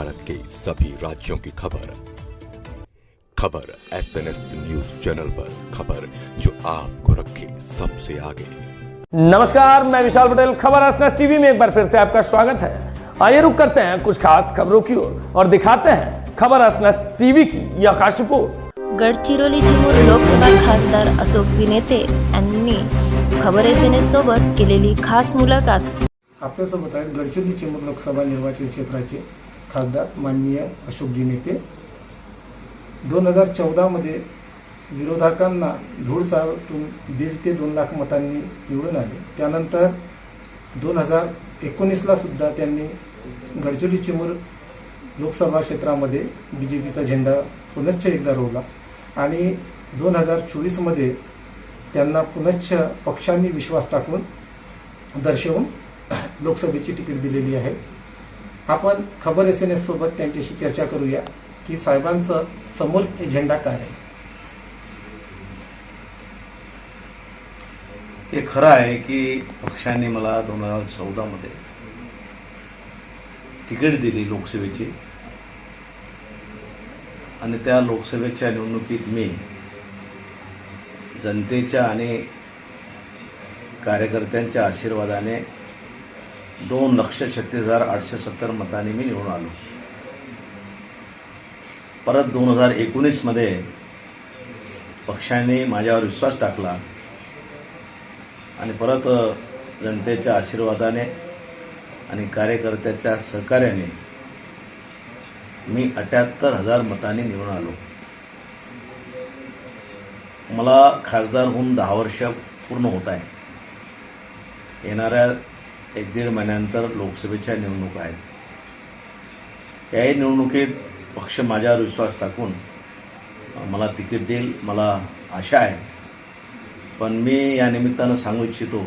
भारत के सभी राज्यों की खबर। खबर S N S news channel पर खबर जो आपको रखे सबसे आगे। नमस्कार मैं विशाल पटेल। खबर एस टीवी में एक बार फिर से आपका स्वागत है। आइए रुक करते हैं कुछ खास खबरों की ओर और दिखाते हैं खबर एस टीवी की यह खास रिपोर्ट। गडचिरोली चिमूर लोकसभा खासदार अशोकजी नेते यांनी खबर एस एन एस सोबत केलेली खास मुलाखत। आपल्यासोबत आहेत गडचिरोली चिमूर लोकसभा निर्वाचन क्षेत्राचे खासदार माननीय अशोकजी नेते. दोन हजार चौदामध्ये विरोधकांना धूळसावटून दीड ते दोन लाख मतांनी निवडून आले. त्यानंतर दोन हजार एकोणीसला सुद्धा त्यांनी गडचिरोली चिमूर लोकसभा क्षेत्रामध्ये बी जे पीचा झेंडा पुनश्च एकदा रोवला. आणि दोन हजार चोवीसमध्ये त्यांना पुनश्च पक्षांनी विश्वास टाकून दर्शवून लोकसभेची तिकीट दिलेली आहे. आपण खबर एस एन एस सोबत त्यांच्याशी चर्चा करूया की साहेबांचं समोर एजेंडा काय आहे. हे खरं आहे की पक्षाने मला दोन हजार चौदामध्ये तिकीट दिली लोकसभेची. आणि त्या लोकसभेच्या निवडणुकीत मी जनतेच्या आणि कार्यकर्त्यांच्या आशीर्वादाने दोन लक्ष छत्तीस हजार आठशे सत्तर मतांनी मी निवडून आलो. परत दोन हजार एकोणीसमध्ये पक्षाने माझ्यावर विश्वास टाकला आणि परत जनतेच्या आशीर्वादाने आणि कार्यकर्त्याच्या सहकार्याने मी अठ्याहत्तर हजार मतांनी निवडून आलो. मला खासदार होऊन दहा वर्ष पूर्ण होत आहे. येणाऱ्या एक दीड महिन्यानंतर लोकसभेच्या निवडणुका आहेत. याही निवडणुकीत पक्ष माझ्यावर विश्वास टाकून मला तिकीट देईल मला आशा आहे. पण मी या निमित्तानं सांगू इच्छितो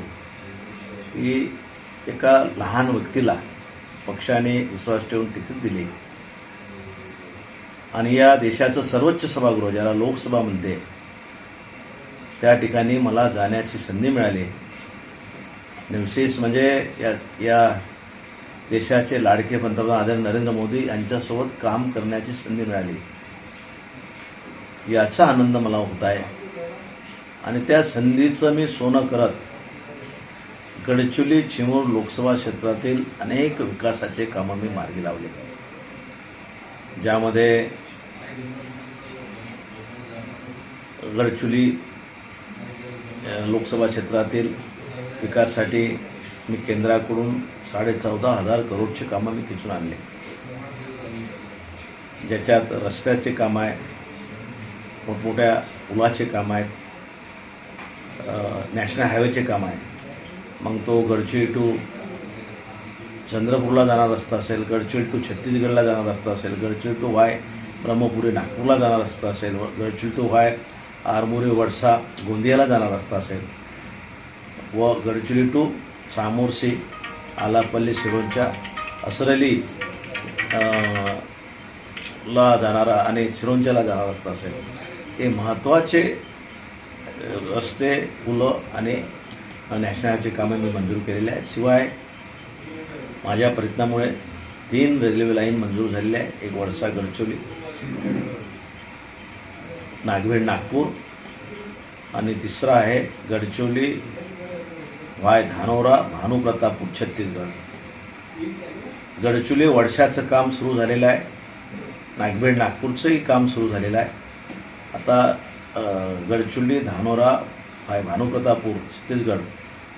की एका लहान व्यक्तीला पक्षाने विश्वास ठेवून तिकीट दिले. आणि या देशाचं सर्वोच्च सभागृह ज्याला लोकसभा म्हणते त्या ठिकाणी मला जाण्याची संधी मिळाली. विशेष म्हणजे या या देशाचे लाडके पंतप्रधान आदरणीय नरेंद्र मोदी यांच्यासोबत काम करण्याची संधी मिळाली. याचा आनंद मला होत आहे. आणि त्या संधीचं मी सोनं करत गडचुली चिमूर लोकसभा क्षेत्रातील अनेक विकासाचे कामं मी मार्गी लावले. ज्यामध्ये गडचुली लोकसभा क्षेत्रातील विकासासाठी मी केंद्राकडून साडे चौदा हजार करोडचे कामं मी तिथून आणले. ज्याच्यात रस्त्याचे काम आहे मोठमोठ्या पुलाचे काम आहेत नॅशनल हायवेचे काम आहे. मग तो गडचिरी टू चंद्रपूरला जाणारा रस्ता असेल गडचिरी टू छत्तीसगडला जाणारा रस्ता असेल गडचिरी टू वाय ब्रह्मपुरी नागपूरला जाणारा रस्ता असेल गडचिरी टू वाय आरमोरी वडसा गोंदियाला जाणारा रस्ता असेल. व गडचिरोली टू चामोर्शी आलापल्ली सिरोंच्या असरली ला जाणारा आणि सिरोंच्याला जाणारा रस्ता असेल. हे महत्त्वाचे रस्ते पुलं आणि नॅशनल हायवेची कामे मी मंजूर केलेली आहेत. शिवाय माझ्या प्रयत्नामुळे तीन रेल्वे लाईन मंजूर झालेल्या आहे एक वडसा गडचोली नागवेड नागपूर आणि तिसरा आहे गडचोली वाय धानोरा भानुप्रतापूर छत्तीसगड. गडचुली वडशाचं काम सुरू झालेलं आहे. नागबेड नागपूरचंही काम सुरू झालेलं आहे. आता अ, गडचुली धानोरा वाय भानुप्रतापूर छत्तीसगड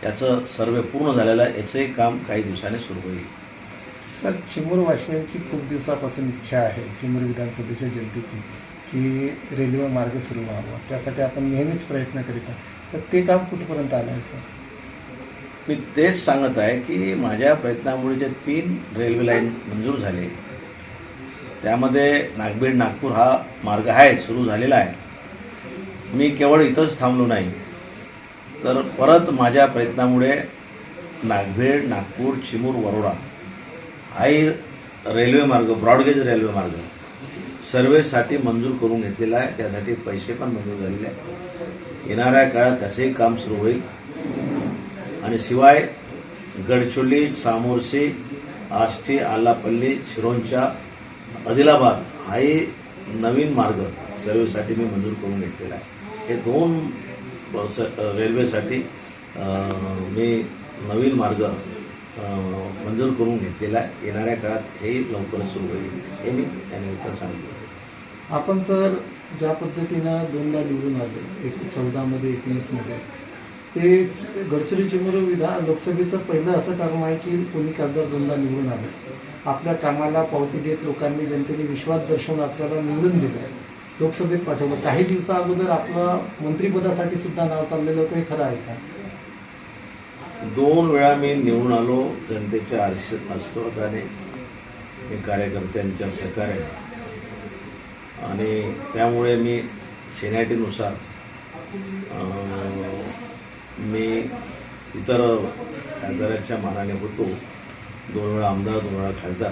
याचं सर्वे पूर्ण झालेलं आहे. याचंही काम काही दिवसांनी सुरू होईल. सर चिमूरवाशियांची खूप दिवसापासून इच्छा आहे चिमूर विधानसभेच्या जनतेची की रेल्वे मार्ग सुरू व्हावा. त्यासाठी आपण नेहमीच प्रयत्न करीत आहोत. तर ते काम कुठपर्यंत आलं आहे सर? मी तेच सांगत आहे की माझ्या प्रयत्नामुळे जे तीन रेल्वे लाईन मंजूर झाले त्यामध्ये नागबीड नागपूर हा मार्ग आहे सुरू झालेला आहे. मी केवळ इथंच थांबलो नाही. तर परत माझ्या प्रयत्नामुळे नागभीड नागपूर चिमूर वरोडा हाही रेल्वे मार्ग ब्रॉडगेज रेल्वे मार्ग सर्वेसाठी मंजूर करून घेतलेला आहे. त्यासाठी पैसे पण मंजूर झालेले आहेत. येणाऱ्या काळात त्याचंही काम सुरू होईल. आणि शिवाय गडचोली सामोर्शी आष्टी आलापल्ली शिरोंचा आदिलाबाद हाही नवीन मार्ग सर्व्हिससाठी मी मंजूर करून घेतलेला आहे. हे दोन स- रेल्वेसाठी मी नवीन मार्ग मंजूर करून घेतलेला आहे. येणाऱ्या काळात हे लवकरच सुरू होईल हे मी त्यानिमित्त सांगतो आपण सर ज्या पद्धतीनं दोनदा निवडून आले एक चौदामध्ये एकोणीसमध्ये ते गडचिरोली चिमूर विधान लोकसभेचं पहिलं असं काम आहे की कोणी खासदार दोनदा निवडून आले. आपल्या कामाला पावती देत लोकांनी जनतेने विश्वास दर्शवून आपल्याला निवडून दिलं. लोकसभेत पाठवलं. काही दिवसा अगोदर आपलं मंत्रिपदासाठी सुद्धा नाव चाललेलं होतं हे खरं आहे का? दोन वेळा मी निवडून आलो. जनतेच्या आर्श आशीर्वादाने मी कार्यकर्त्यांच्या सहकार्याने. आणि त्यामुळे मी सेनॅटीनुसार मी इतर खासदाराच्या मानाने होतो. दोन वेळा आमदार दोन वेळा खासदार.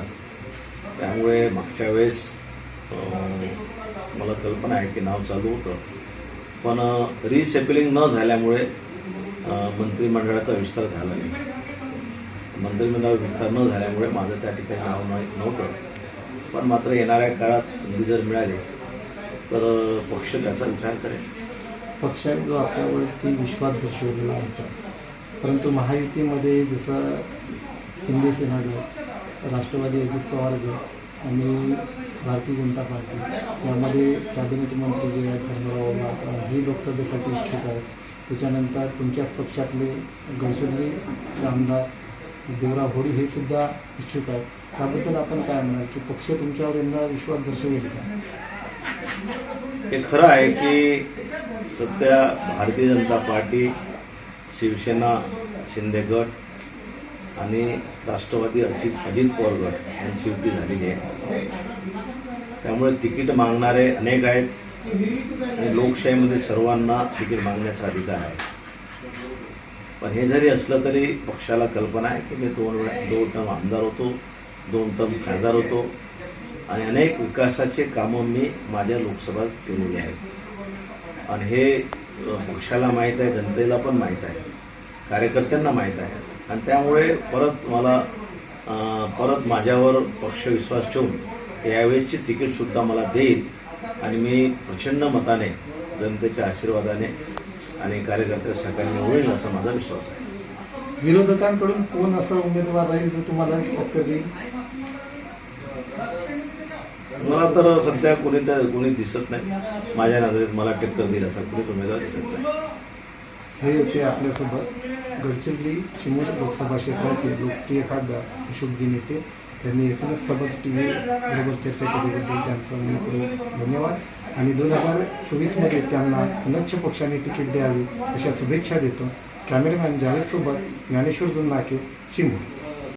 त्यामुळे मागच्या वेळेस मला कल्पना आहे की नाव चालू होतं. पण रिसेपलिंग न झाल्यामुळे मंत्रिमंडळाचा विस्तार झाला नाही. मंत्रिमंडळ विस्तार न झाल्यामुळे माझं त्या ठिकाणी नाव नाही नव्हतं. पण मात्र येणाऱ्या काळात संधी जर मिळाली तर पक्ष त्याचा विचार करेल. पक्षाने जो आपल्यावरती विश्वास दर्शवलेला असा परंतु महायुतीमध्ये जसं शिंदे सेना गट राष्ट्रवादी अजित पवार गट आणि भारतीय जनता पार्टी यामध्ये कॅबिनेट मंत्री जे आहेत धर्मराव बात्रा हे लोकसभेसाठी इच्छुक आहेत. त्याच्यानंतर तुमच्याच पक्षातले गडचिरोलीचे आमदार देवराव होळी हे सुद्धा इच्छुक आहेत. त्याबद्दल आपण काय म्हणाल की पक्ष तुमच्यावर यंदा विश्वास दर्शवेल का? हे खरं आहे की सध्या भारतीय जनता पार्टी शिवसेना शिंदे गट आणि राष्ट्रवादी अजित अजित पवार गट यांची युती झालेली आहे. त्यामुळे तिकीट मागणारे अनेक आहेत आणि लोकशाहीमध्ये सर्वांना तिकीट मागण्याचा अधिकार आहे. पण हे जरी असलं तरी पक्षाला कल्पना आहे की मी दोन वेळा दोन टर्म आमदार होतो दोन टर्म खासदार होतो. आणि अनेक विकासाचे कामं मी माझ्या लोकसभेत केलेली आहेत. आणि हे पक्षाला माहीत आहे जनतेला पण माहीत आहे कार्यकर्त्यांना माहीत आहे. आणि त्यामुळे परत मला परत माझ्यावर पक्ष विश्वास ठेवून यावेळेसची तिकीटसुद्धा मला देईल. आणि मी प्रचंड मताने जनतेच्या आशीर्वादाने आणि कार्यकर्त्या सकाळी होईल असा माझा विश्वास आहे. विरोधकांकडून कोण असा उमेदवार राहील जो तुम्हाला पक्क देईल? मला तर सध्या कोणी तर कोणी दिसत नाही. माझ्या नजरेत मला टक्कर दिला असा कोणीच उमेदवार दिसत नाही. हे होते आपल्यासोबत गडचिरोली चिमूर लोकसभा क्षेत्राचे लोकप्रिय खासदार अशोकजी नेते त्यांनी S N S Khabar T V बरोबर चर्चा केल्याबद्दल त्यांचा मनपूर्वक धन्यवाद. आणि दोन हजार चोवीसमध्ये त्यांना पुनच्छ पक्षाने तिकीट द्यावी अशा शुभेच्छा देतो. कॅमेरामॅन जावेदसोबत ज्ञानेश्वर जुन्नाके चिमूर